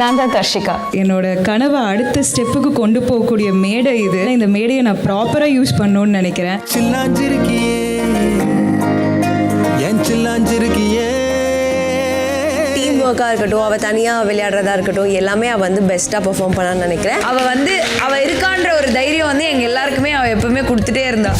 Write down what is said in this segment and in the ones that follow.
நான் தான் தர்ஷிகா. என்னோட கனவை அடுத்த ஸ்டெப்புக்கு கொண்டு போகக்கூடிய மேடை இது. இந்த மேடையை நான் ப்ராப்பராக யூஸ் பண்ணணும்னு நினைக்கிறேன். சில்லாஞ்சிருக்கியே. என் சில்லாஞ்சிருக்கியே? டீம் ஒர்க்காக இருக்கட்டும் அவள் தனியாக விளையாடுறதா இருக்கட்டும் எல்லாமே அவள் வந்து பெஸ்ட்டாக பெர்ஃபார்ம் பண்ணான்னு நினைக்கிறேன். அவ வந்து அவ இருக்கான்ற ஒரு தைரியம் வந்து எங்க எல்லாருக்குமே அவ எப்பவுமே கொடுத்துட்டே இருந்தா.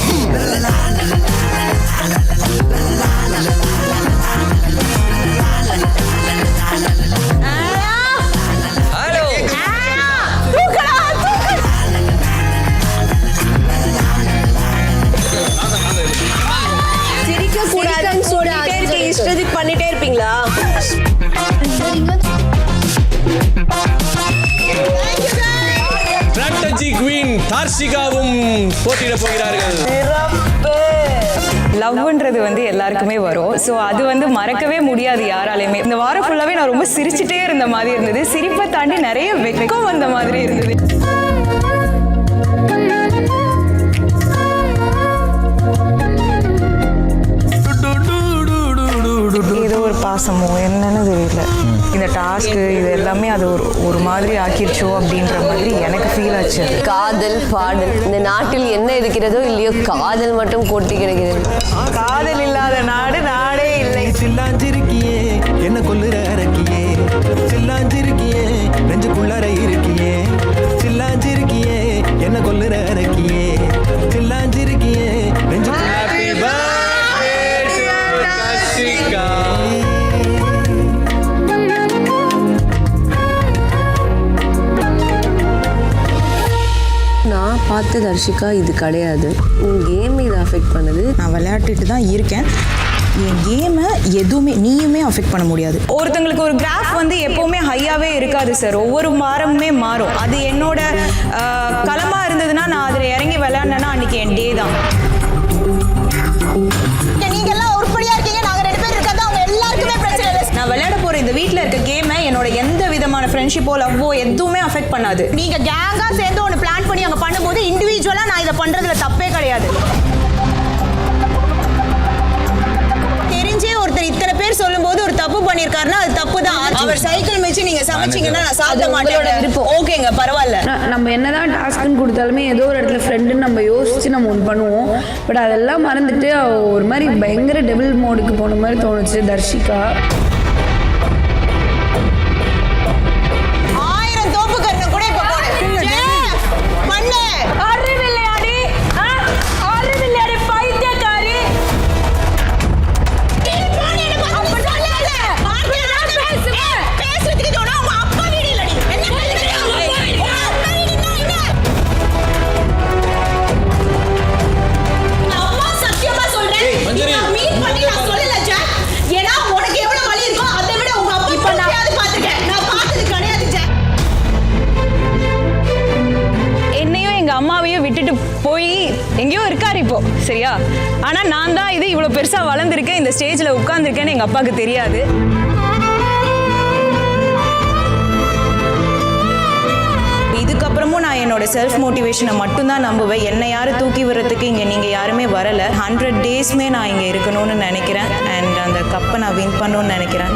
குவீன் தார்ஷிகாவும் போட்டியிட போகிறார்கள் லவ்ன்றது வந்து எல்லாருக்குமே வரும். ஸோ அது வந்து மறக்கவே முடியாது யாராலையுமே. இந்த வாரம் ஃபுல்லாகவே நான் ரொம்ப சிரிச்சிட்டே இருந்த மாதிரி இருந்தது. சிரிப்பை தாண்டி நிறைய வெக்கம் வந்த மாதிரி இருந்தது. ஏதோ ஒரு பாசமோ என்னன்னு டாஸ்க்கு இது எல்லாமே அது ஒரு ஒரு மாதிரி ஆக்கிருச்சோ அப்படின்ற மாதிரி எனக்கு ஃபீல் ஆச்சு. காதல் பாடல் இந்த நாட்டில் என்ன இருக்கிறதோ இல்லையோ காதல் மட்டும் கொட்டி கிடக்கிறது. காதல் இல்லாத நாடு நாடே இல்லை. சில்லாஞ்சிருக்கியே என்ன கொல்லுற அரக்கியே. சில்லாஞ்சிருக்கியே நான் தர்ஷிகா இது கிடையாது. உன் கேம் இதை அஃபெக்ட் பண்ணுது. நான் விளையாட்டுட்டு தான் இருக்கேன். என் கேமை எதுவுமே நீயுமே அஃபெக்ட் பண்ண முடியாது. ஒருத்தங்களுக்கு ஒரு கிராஃப் வந்து எப்போவுமே ஹையாகவே இருக்காது சார் ஒவ்வொரு வாரமுமே மாறும். அது என்னோட களமாக இருந்ததுன்னா நான் அதில் இறங்கி விளையாடினேன்னா அன்றைக்கி என் டே தான். ஃப்ரெண்ட்ஷிப்போ லவ்வோ எதுவுமே அஃபெக்ட் பண்ணாது. நீங்க கேங்கா சேர்ந்து ஒன்று பிளான் பண்ணி அங்க பண்ணும்போது இண்டிவிஜுவலா நான் இதை பண்றதுல தப்பே கிடையாது. தெரிஞ்சே ஒருத்தர் இத்தனை பேர் சொல்லும்போது ஒரு தப்பு பண்ணிருக்காருன்னா அது தப்பு தான் அவர் சைக்கிள் வச்சு நீங்க சமைச்சீங்கன்னா நான் சாப்பிட மாட்டேன். விருப்பம். ஓகேங்க பரவாயில்ல. நம்ம என்னதான் டாஸ்க்னு கொடுத்தாலுமே ஏதோ ஒரு இடத்துல ஃப்ரெண்டுன்னு நம்ம யோசிச்சு நம்ம ஒன்று பண்ணுவோம். பட் அதெல்லாம் மறந்துட்டு ஒரு மாதிரி பயங்கர டெபிள் மோடுக்கு போன மாதிரி தோணுச்சு தர்ஷிகா. விட்டுட்டு போய் எங்கேயோ இருக்காரு இப்போ சரியா? ஆனா நான் தான் இது இவ்வளவு பெருசா வளர்ந்துருக்கேன் இந்த ஸ்டேஜ்ல உட்காந்துருக்கேன்னு எங்க அப்பாவுக்கு தெரியாது. இதுக்கப்புறமும் நான் என்னோட செல்ஃப் மோட்டிவேஷனை மட்டும்தான் நம்புவேன். என்னை யாரும் தூக்கி விடுறதுக்கு இங்கே நீங்கள் யாருமே வரலை. ஹண்ட்ரட் டேஸ்மே நான் இங்கே இருக்கணும்னு நினைக்கிறேன். அண்ட் அந்த கப்பை நான் வின் பண்ணணும்னு நினைக்கிறேன்.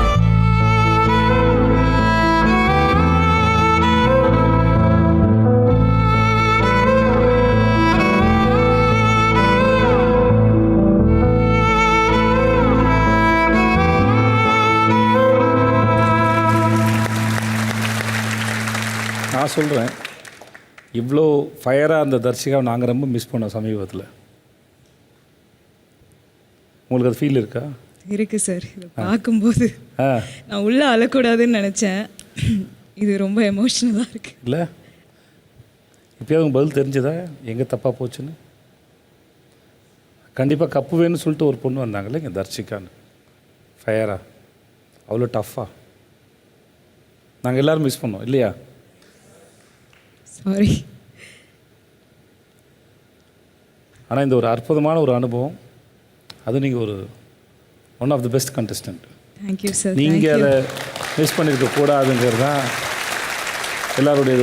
நான் சொல்கிறேன் இவ்வளோ ஃபயராக அந்த தர்ஷிகாவை நாங்கள் ரொம்ப மிஸ் பண்ணோம் சமீபத்தில். உங்களுக்கு அது ஃபீல் இருக்கா? இருக்கு சார். இதை பார்க்கும்போது நான் உள்ள அழக்கூடாதுன்னு நினச்சேன். இது ரொம்ப எமோஷ்னலாக இருக்கு. இல்லை. இப்போயாவது உங்க பதில் தெரிஞ்சதா? எங்கே தப்பாக போச்சுன்னு? கண்டிப்பாக கப்பு வேணும்னு சொல்லிட்டு ஒரு பொண்ணு வந்தாங்களே இங்கே தர்ஷிகான்னு. ஃபயரா அவ்வளோ டஃப்பாக நாங்கள் எல்லோரும் மிஸ் பண்ணோம் இல்லையா? சாரி ஆனால் இந்த ஒரு அற்புதமான ஒரு அனுபவம். அது நீங்கள் ஒரு one of the best contestant thank you sir நீங்கள் அதை மிஸ் பண்ணியிருக்க கூடாதுங்கிறது தான் எல்லாருடைய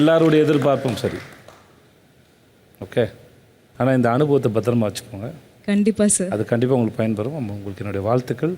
எல்லாருடைய எதிர்பார்ப்பும் சரி. ஓகே ஆனால் இந்த அனுபவத்தை பத்திரமா வச்சுக்கோங்க. கண்டிப்பாக சார் அது கண்டிப்பாக உங்களுக்கு பயன்பெறும். உங்களுக்கு என்னுடைய வாழ்த்துக்கள்.